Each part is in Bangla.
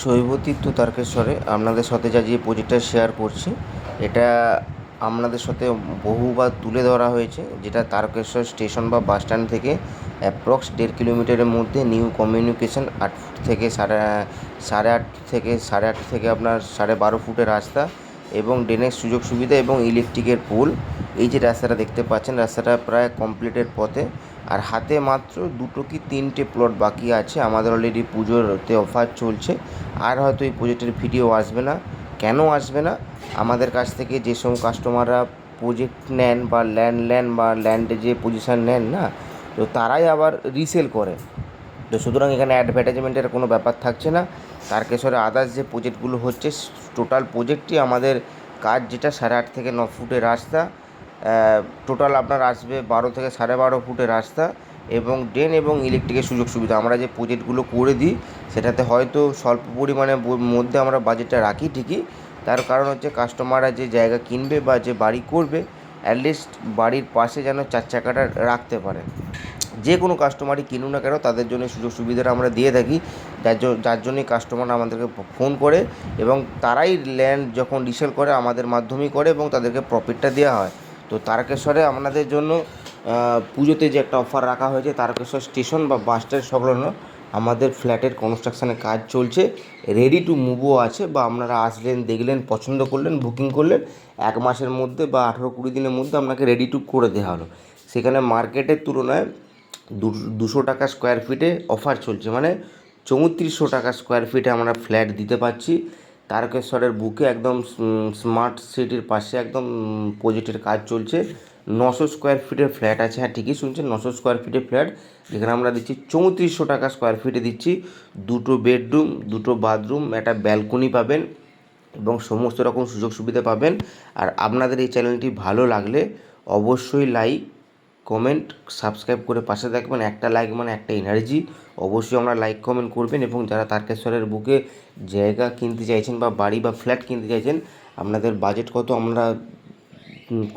শৈবতীর্থ তারকেশ্বরে আপনাদের সাথে যা যে প্রজেক্টটা শেয়ার করছি, এটা আপনাদের সাথে বহুবার তুলে ধরা হয়েছে, যেটা তারকেশ্বর স্টেশন বা বাস স্ট্যান্ড থেকে অ্যাপ্রক্স দেড় কিলোমিটারের মধ্যে নিউ কমিউনিকেশন আট ফুট থেকে সাড়ে সাড়ে আট থেকে সাড়ে আট থেকে আপনার সাড়ে বারো ফুটের রাস্তা এবং ড্রেনের সুযোগ সুবিধা এবং ইলেকট্রিকের পোল এই যে রাস্তাটা দেখতে পাচ্ছেন, রাস্তাটা প্রায় কমপ্লিটের পথে আর হাতে মাত্র দুটো কি তিনটে প্লট বাকি আছে। আমাদের অলরেডি পুজোরতে অফার চলছে। আর হয়তো এই প্রজেক্টের ভিডিও আসবে না। কেন আসবে না? আমাদের কাছ থেকে যে সব কাস্টমাররা প্রজেক্ট নেন বা ল্যান্ড ল্যান্ড বা ল্যান্ডে যে পজিশান নেন না, তো তারাই আবার রিসেল করে। তো সুতরাং এখানে অ্যাডভার্টাইজমেন্টের কোনো ব্যাপার থাকছে না। তারকেশ্বরে আদার্স যে প্রজেক্টগুলো হচ্ছে টোটাল প্রজেক্টই আমাদের কাজ যেটা সাড়ে আট থেকে ন ফুটের রাস্তা। টোটাল আপনার আসবে বারো থেকে সাড়ে বারো ফুটের রাস্তা এবং ড্রেন এবং ইলেকট্রিকের সুযোগ সুবিধা। আমরা যে প্রজেক্টগুলো করে দিই, সেটাতে হয়তো স্বল্প পরিমাণে মধ্যে আমরা বাজেটটা রাখি ঠিকই। তার কারণ হচ্ছে কাস্টমাররা যে জায়গা কিনবে বা যে বাড়ি করবে অ্যাটলিস্ট বাড়ির পাশে যেন চার চাকাটা রাখতে পারে। যে কোনো কাস্টমারই কিনুক না কেন, তাদের জন্য সুযোগ সুবিধাটা আমরা দিয়ে থাকি। যার যার জন্যই কাস্টমার আমাদেরকে ফোন করে এবং তারাই ল্যান্ড যখন রিসেল করে, আমাদের মাধ্যমেই করে এবং তাদেরকে প্রফিটটা দেওয়া হয়। তো তারকেশ্বরে আপনাদের জন্য পুজোতে যে একটা অফার রাখা হয়েছে, তারকেশ্বর স্টেশন বা বাস স্ট্যান্ড সংলগ্ন আমাদের ফ্ল্যাটের কনস্ট্রাকশনের কাজ চলছে। রেডি টু মুভও আছে বা আপনারা আসলেন, দেখলেন, পছন্দ করলেন বুকিং করলেন, এক মাসের মধ্যে বা আঠেরো কুড়ি দিনের মধ্যে আপনাকে রেডি টু করে দেওয়া হলো। সেখানে মার্কেটের তুলনায় দুশো টাকা স্কোয়ার ফিটে অফার চলছে। মানে চৌত্রিশশো টাকা স্কোয়ার ফিটে আমরা ফ্ল্যাট দিতে পারছি। তারকেশ্বরের বুকে একদম স্মার্ট সিটির পাশে একদম প্রজেক্টের কাজ চলছে। নশো স্কোয়ার ফিটের ফ্ল্যাট আছে। হ্যাঁ ঠিকই শুনছেন, নশো স্কোয়ার ফিটের ফ্ল্যাট যেখানে আমরা দিচ্ছি চৌত্রিশশো টাকা স্কোয়ার ফিটে দিচ্ছি। দুটো বেডরুম দুটো বাথরুম একটা ব্যালকনি পাবেন এবং সমস্ত রকম সুযোগ সুবিধা পাবেন। আর আপনাদের এই চ্যানেলটি ভালো লাগলে অবশ্যই লাইক কমেন্ট সাবস্ক্রাইব করে পাশে থাকবেন একটা লাইক মানে একটা এনার্জি অবশ্যই আমরা লাইক কমেন্ট করবেন এবং যারা তারকেশ্বরের বুকে জায়গা কিনতে চাইছেন বা বাড়ি বা ফ্ল্যাট কিনতে চাইছেন, আপনাদের বাজেট কত আমরা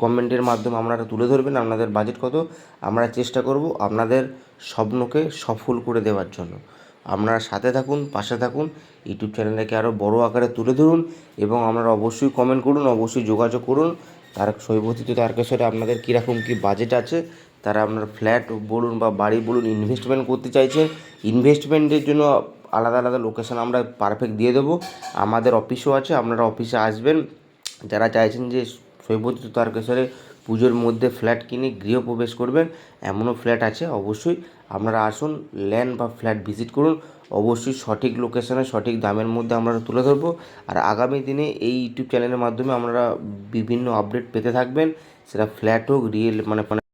কমেন্টের মাধ্যমে আপনারা তুলে ধরবেন। আপনাদের বাজেট কত আমরা চেষ্টা করব আপনাদের স্বপ্নকে সফল করে দেওয়ার জন্য। আপনারা সাথে থাকুন, পাশে থাকুন, ইউটিউব চ্যানেলটাকে আরও বড় আকারে তুলে ধরুন এবং আপনারা অবশ্যই কমেন্ট করুন, অবশ্যই যোগাযোগ করুন। তার শৈবতীত তারকেশ্বরে আপনাদের কীরকম কী বাজেট আছে, তারা আপনার ফ্ল্যাট বলুন বা বাড়ি বলুন ইনভেস্টমেন্ট করতে চাইছেন ইনভেস্টমেন্টের জন্য আলাদা আলাদা লোকেশান আমরা পারফেক্ট দিয়ে দেবো। আমাদের অফিসও আছে, আপনারা অফিসে আসবেন। যারা চাইছেন যে শৈবতীত তারকেশ্বরে পুজোর মধ্যে ফ্ল্যাট কিনে গৃহপ্রবেশ করবেন। এমনও ফ্ল্যাট আছে, অবশ্যই আপনারা আসুন, ল্যান্ড বা ফ্ল্যাট ভিজিট করুন। অবশ্যই সঠিক লোকেশনে সঠিক দামের মধ্যে আমরা তুলে ধরবো। আর আগামী দিনে এই ইউটিউব চ্যানেলের মাধ্যমে আমরা বিভিন্ন আপডেট পেতে থাকবেন। সেটা ফ্ল্যাট হোক, রিয়েল মানে